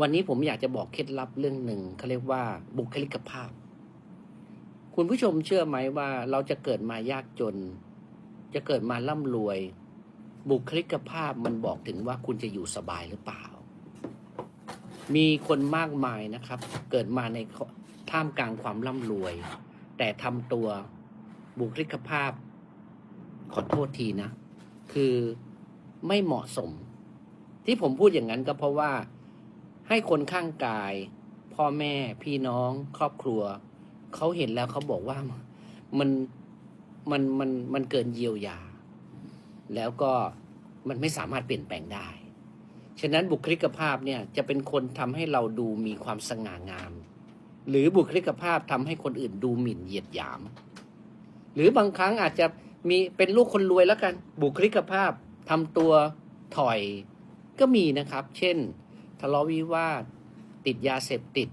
วันนี้ผมอยากจะบอกเคล็ดลับเรื่องหนึ่งเขาเรียกว่าบุคลิกภาพ คุณผู้ชมเชื่อไหมว่าเราจะเกิดมายากจน จะเกิดมาร่ำรวย บุคลิกภาพมันบอกถึงว่าคุณจะอยู่สบายหรือเปล่า มีคนมากมายนะครับ เกิดมาในท่ามกลางความร่ำรวย แต่ทำตัวบุคลิกภาพ ขอโทษทีนะ คือไม่เหมาะสม ที่ผมพูดอย่างนั้นก็เพราะว่า ให้คนข้างกาย พ่อแม่พี่น้องครอบครัว เขาเห็นแล้วเขาบอกว่ามันมันมันมันเกินเยียวยา แล้วก็มันไม่สามารถเปลี่ยนแปลงได้ ฉะนั้นบุคลิกภาพเนี่ยจะเป็นคนทำให้เราดูมีความสง่างาม หรือบุคลิกภาพทำให้คนอื่นดูหมิ่นเหยียดหยาม หรือบางครั้งอาจจะมีเป็นลูกคนรวยแล้วกัน บุคลิกภาพทำตัวถอยก็มีนะครับ เช่น ทะเลาะวิวาท ติดยาเสพติด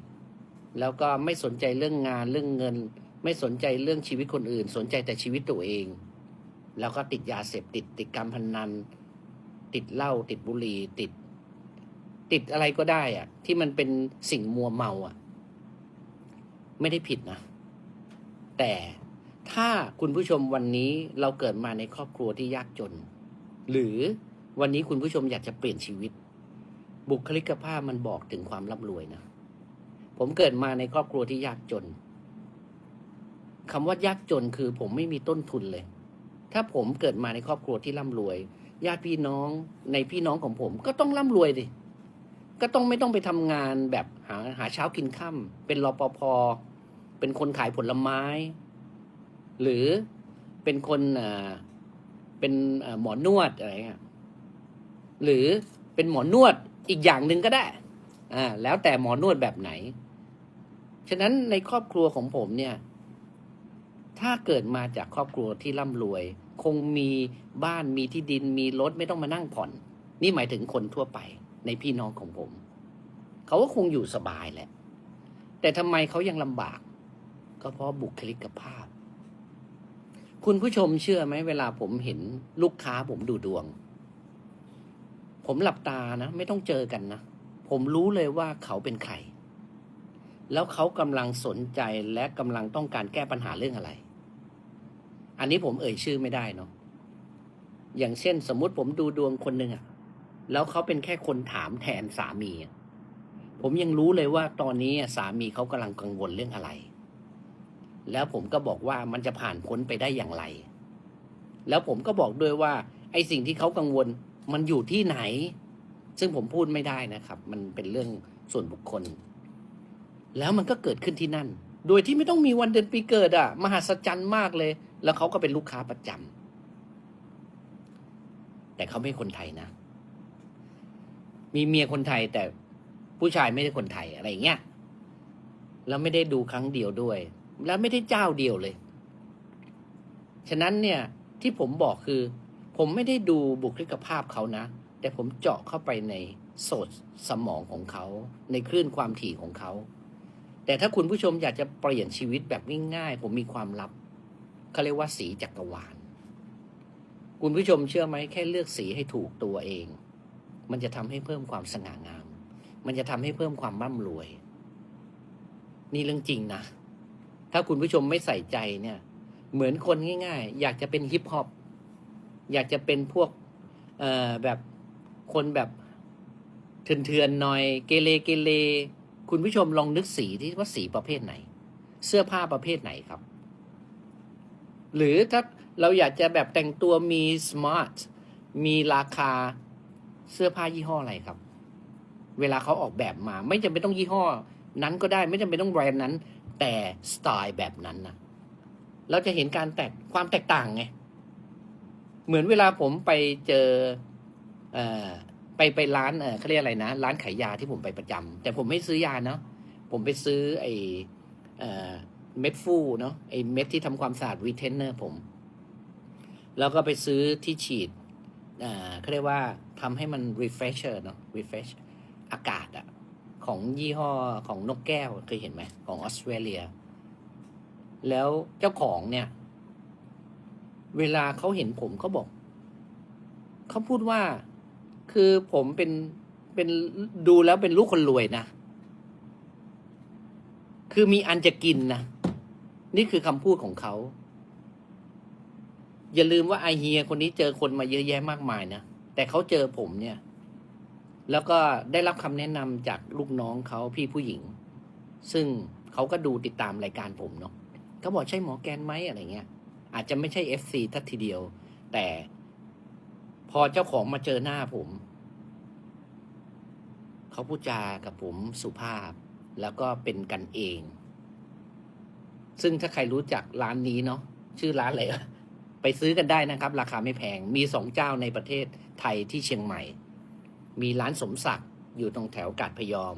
แล้วก็ไม่สนใจเรื่องงานเรื่องเงิน ไม่สนใจเรื่องชีวิตคนอื่น สนใจแต่ชีวิตตัวเอง แล้วก็ติดยาเสพติด ติดการพนนัน ติดเหล้าติดบุหรี่ติด ติดอะไรก็ได้อะที่มันเป็นสิ่งมัวเมาอะไม่ได้ผิดนะ แต่ถ้าคุณผู้ชมวันนี้เราเกิดมาในครอบครัวที่ยากจน หรือวันนี้คุณผู้ชมอยากจะเปลี่ยนชีวิต บุคลิกภาพมันบอกถึงความร่ำรวยนะ ผมเกิดมาในครอบครัวที่ยากจนคำว่ายากจนคือผมไม่มีต้นทุนเลย ถ้าผมเกิดมาในครอบครัวที่ร่ำรวย ญาติพี่น้องในพี่น้องของผมก็ต้องร่ำรวยดิก็ต้องไม่ต้องไปทำงานแบบหาหาเช้ากินค่ำเป็นรปภเป็นคนขายผลไม้ หรือเป็นคนเป็นหมอนวดอะไรเงี้ยหรือเป็นหมอนวด อีกอย่างหนึ่งก็ได้อ่าแล้วแต่หมอนวดแบบไหน ฉะนั้นในครอบครัวของผมเนี่ย ถ้าเกิดมาจากครอบครัวที่ร่ำรวย คงมีบ้านมีที่ดินมีรถไม่ต้องมานั่งผ่อน นี่หมายถึงคนทั่วไปในพี่น้องของผม เขาก็คงอยู่สบายแหละ แต่ทำไมเขายังลำบาก ก็เพราะบุคลิกภาพ คุณผู้ชมเชื่อไหมเวลาผมเห็นลูกค้าผมดูดวง ผมหลับตานะ ไม่ต้องเจอกันนะ ผมรู้เลยว่าเขาเป็นใคร แล้วเขากำลังสนใจและกำลังต้องการแก้ปัญหาเรื่องอะไร อันนี้ผมเอ่ยชื่อไม่ได้เนาะอย่างเช่น สมมุติผมดูดวงคนหนึ่งอะแล้วเขาเป็นแค่คนถามแทนสามี ผมยังรู้เลยว่าตอนนี้สามีเขากำลังกังวลเรื่องอะไร แล้วผมก็บอกว่ามันจะผ่านพ้นไปได้อย่างไร แล้วผมก็บอกด้วยว่า ไอ้สิ่งที่เขากังวล มันอยู่ที่ไหน ซึ่งผมพูดไม่ได้นะครับ มันเป็นเรื่องส่วนบุคคล แล้วมันก็เกิดขึ้นที่นั่น โดยที่ไม่ต้องมีวันเดือนปีเกิดอะมหัศจรรย์มากเลย แล้วเขาก็เป็นลูกค้าประจำแต่เขาไม่คนไทยนะ มีเมียคนไทยแต่ผู้ชายไม่ใช่คนไทยอะไรอย่างเงี้ยแล้วไม่ได้ดูครั้งเดียวด้วย แล้วไม่ได้เจ้าเดียวเลย ฉะนั้นเนี่ยที่ผมบอกคือ ผมไม่ได้ดูบุคลิกภาพเขานะ แต่ผมเจาะเข้าไปในโสดสมองของเขา ในคลื่นความถี่ของเขา แต่ถ้าคุณผู้ชมอยากจะเปลี่ยนชีวิตแบบง่ายๆ ผมมีความลับเขาเรียกว่าสีจักรวาล คุณผู้ชมเชื่อไหมแค่เลือกสีให้ถูกตัวเอง มันจะทำให้เพิ่มความสง่างาม มันจะทำให้เพิ่มความร่ำรวย นี่เรื่องจริงนะ ถ้าคุณผู้ชมไม่ใส่ใจเนี่ย เหมือนคนง่าย ๆ อยากจะเป็นฮิปฮอป อยากจะเป็นพวกเอ่อแบบคนแบบเถื่อนๆหน่อยเกเรเกเรคุณผู้ชมลองนึกสีที่ว่าสีประเภทไหน เสื้อผ้าประเภทไหนครับ หรือถ้าเราอยากจะแบบแต่งตัวมีสมาร์ทมีราคาเสื้อผ้ายี่ห้ออะไรครับ เวลาเขาออกแบบมา ไม่จำเป็นต้องยี่ห้อ นั้นก็ได้ไม่จำเป็นต้องแบรนด์นั้น แต่สไตล์แบบนั้นนะเราจะเห็นการแตกความแตกต่างไง เหมือนเวลาผมไปเจอเอ่อไปไปร้านเออเขาเรียกอะไรนะ ร้านขายยาที่ผมไปประจำแต่ผมไม่ซื้อยาเนาะผมไปซื้อไอเอ่อเม็ดฟูเนาะไอเม็ดที่ทำความสะอาดรีเทนเนอร์ผม แล้วก็ไปซื้อที่ฉีดเอ่อเขาเรียกว่าทำให้มัน refresher เนาะ refresh อากาศอะของยี่ห้อของนกแก้วเคยเห็นไหมของออสเตรเลีย แล้วเจ้าของเนี่ย เวลาเขาเห็นผมเขาบอก เขาพูดว่าคือผมเป็นเป็นดูแล้วเป็นลูกคนรวยนะ คือมีอันจะกินนะ นี่คือคำพูดของเขา อย่าลืมว่าไอเฮียคนนี้เจอคนมาเยอะแยะมากมายนะ แต่เขาเจอผมเนี่ย แล้วก็ได้รับคำแนะนำจากลูกน้องเขาพี่ผู้หญิง ซึ่งเขาก็ดูติดตามรายการผมเนาะเขาบอกใช่หมอแกนไหมอะไรเงี้ย อาจจะไม่ใช่เอฟซีทัทีเดียว แต่พอเจ้าของมาเจอหน้าผม เขาพูดจากับผมสุภาพ แล้วก็เป็นกันเอง ซึ่งถ้าใครรู้จักร้านนี้เนาะชื่อร้านอะไรไปซื้อกันได้นะครับ ราคาไม่แพง มีสองเจ้าในประเทศไทยที่เชียงใหม่ มีร้านสมศักดิ์อยู่ตรงแถวกาดพยอม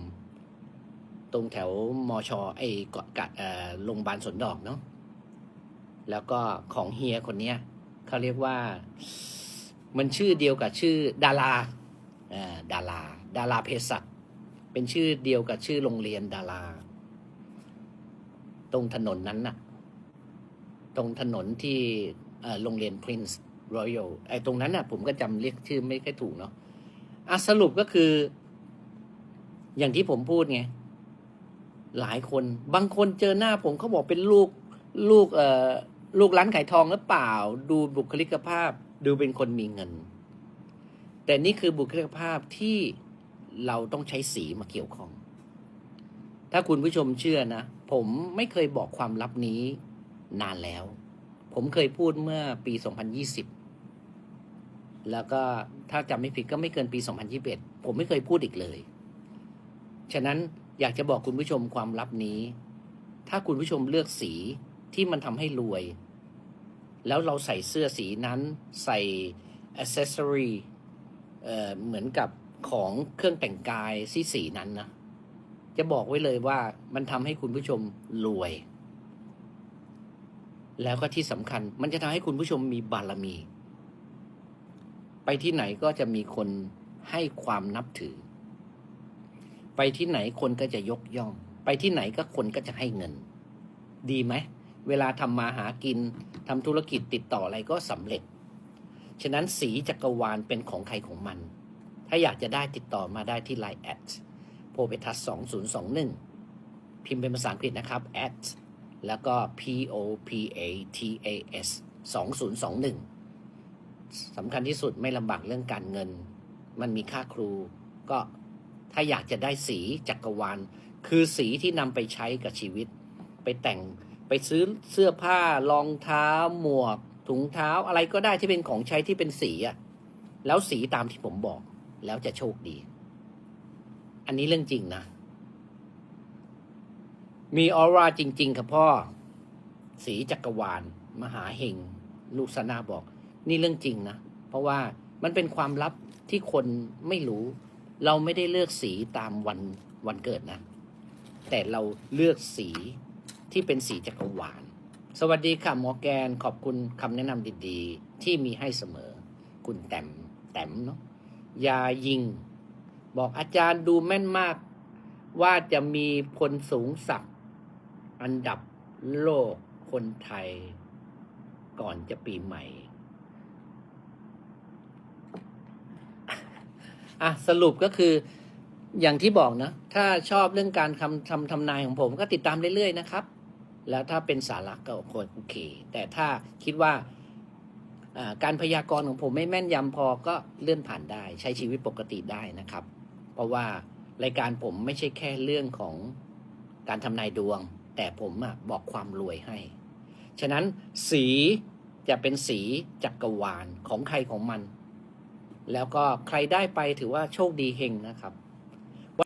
ตรงแถวมอชอไอ้เกาะกาดโรงพยาบาลสนดอกเนาะ แล้วก็ของเฮียคนเนี้ยเขาเรียกว่า มันชื่อเดียวกับชื่อดาราดารา ดาราเภสัชเป็นชื่อเดียวกับชื่อโรงเรียนดารา ตรงถนนนั้นน่ะ ตรงถนนที่โรงเรียน Prince Royal ไอ้ตรงนั้นน่ะ ผมก็จำเรียกชื่อไม่ค่อยถูกเนาะอะสรุปก็คือ อย่างที่ผมพูดไง หลายคน บางคนเจอหน้าผมเขาบอกเป็นลูกลูกเอ่อ ลูกร้านขายทองหรือเปล่า ดูบุคลิกภาพ ดูเป็นคนมีเงิน แต่นี่คือบุคลิกภาพที่เราต้องใช้สีมาเกี่ยวข้อง ถ้าคุณผู้ชมเชื่อนะ ผมไม่เคยบอกความลับนี้นานแล้ว ผมเคยพูดเมื่อปี 2020 แล้วก็ถ้าจำไม่ผิดก็ไม่เกินปี 2021 ผมไม่เคยพูดอีกเลย ฉะนั้นอยากจะบอกคุณผู้ชมความลับนี้ ถ้าคุณผู้ชมเลือกสีที่มันทำให้รวย แล้วเราใส่เสื้อสีนั้นใส่อ c เซสซอรีเอ่อเหมือนกับของเครื่องแต่งกายสีสีนั้นนะ จะบอกไว้เลยว่ามันทำให้คุณผู้ชมรวย แล้วก็ที่สำคัญมันจะทำให้คุณผู้ชมมีบารมี ไปที่ไหนก็จะมีคนให้ความนับถือ ไปที่ไหนคนก็จะยกย่อง ไปที่ไหนก็คนก็จะให้เงิน ดีไหม เวลาทำมาหากินทำธุรกิจติดต่ออะไรก็สำเร็จ ฉะนั้นสีจักรวาลเป็นของใครของมัน ถ้าอยากจะได้ติดต่อมาได้ที่ Line แอดโพเปทัส2021 พิมพ์เป็นภาษาอังกฤษนะครับ at แล้วก็ p o p a t a s 2021สำคัญที่สุดไม่ลำบากเรื่องการเงิน มันมีค่าครู ก็ถ้าอยากจะได้สีจักรวาล คือสีที่นำไปใช้กับชีวิต ไปแต่ง ไปซื้อเสื้อผ้ารองเท้าหมวก ถุงเท้าอะไรก็ได้ที่เป็นของใช้ที่เป็นสีอะแล้วสีตามที่ผมบอก แล้วจะโชคดี อันนี้เรื่องจริงนะ มีออร่าจริง ๆ ครับพ่อ สีจักรวาล มหาเฮงลูกสนาบอก นี่เรื่องจริงนะ เพราะว่ามันเป็นความลับที่คนไม่รู้ เราไม่ได้เลือกสีตามวันวันเกิดนะ แต่เราเลือกสี ที่เป็นสีจักรวาล สวัสดีค่ะหมอแกนขอบคุณคำแนะนำดีๆ ที่มีให้เสมอ คุณแต้มแต้มเนาะยายิง บอกอาจารย์ดูแม่นมาก ว่าจะมีคนสูงสักอันดับโลกคนไทย ก่อนจะปีใหม่อะสรุปก็คืออย่างที่บอกนะ ถ้าชอบเรื่องการคำทำทำนายของผมก็ติดตามเรื่อยๆนะครับ แล้วถ้าเป็นสาระก็โอเค แต่ถ้าคิดว่าการพยากรณ์ของผมไม่แม่นยำพอก็เลื่อนผ่านได้ ใช้ชีวิตปกติได้นะครับ เพราะว่ารายการผมไม่ใช่แค่เรื่องของการทำนายดวง แต่ผมอะบอกความรวยให้ ฉะนั้นสีจะเป็นสีจักรวาลของใครของมัน แล้วก็ใครได้ไปถือว่าโชคดีเฮงนะครับ